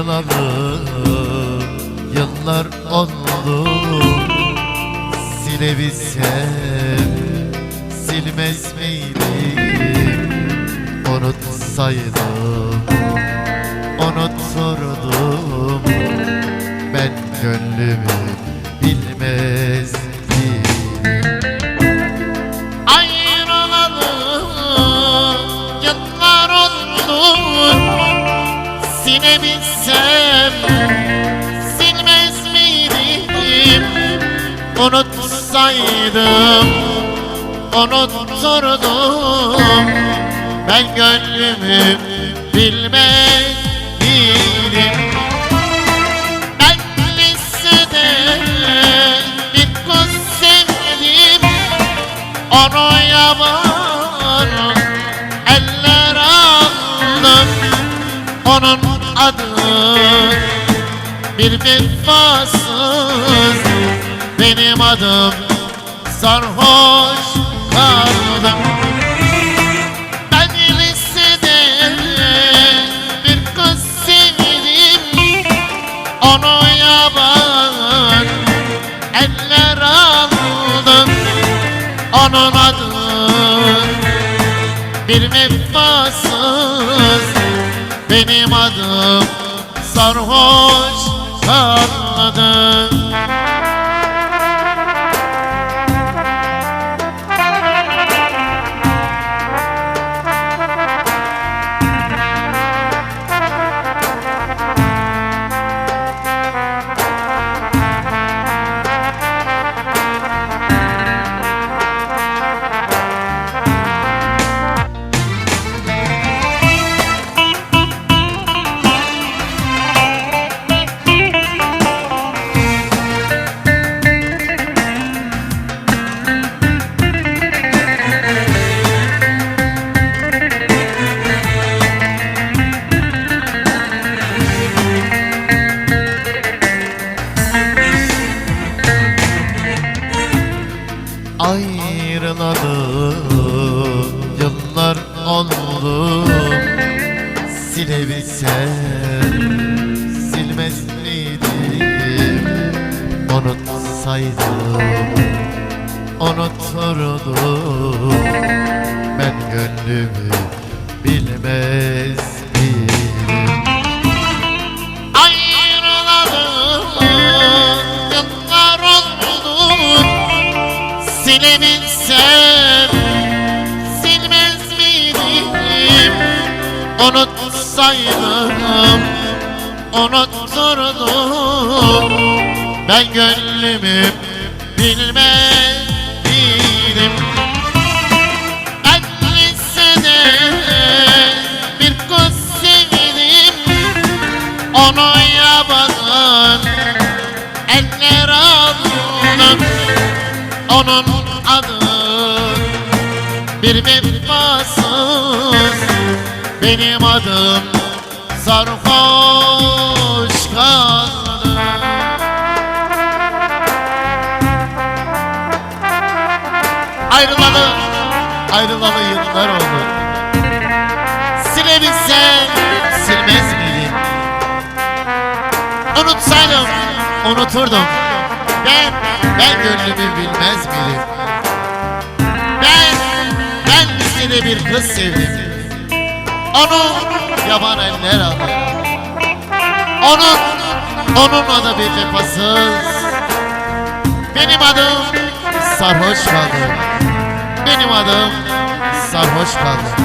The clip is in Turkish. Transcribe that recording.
ayrılalı Yıllar oldu Silebilsem Silmez miydim Unutsaydım Unuturdum Ben gönlümü bilmezdim Ayrılalı Yıllar oldu. Silebilsem silmez miydim? Unutsaydım unuturdum Ben gönlümü bilmez miydim bir vefasız Benim adım sarhoş kaldım Ben lisede bir kız Onu yaban eller aldım. Onun adı bir vefasız Benim adım sarhoş Ayrılalı yıllar oldu Silebilsem silmez miydim? Unutsaydım unuturdum. Ben gönlümü bilmez Silebilsem silmez miydim? Unutsaydım unuturdum Ben gönlümü bilmez onun adı. Bir vefasız Benim adım sarhoş kaldı Ayrılalı, ayrılalı yıllar oldu. Silebilsem silmez miydim Unutsaydım unuturdum Ben, ben gönlümü bilmez miydim Ben, ben lisede bir kız sevdim Onu yaban eller aldı Onun, onun adı bir vefasız. Benim adım sarhoş kaldı Benim adım sarhoş kaldı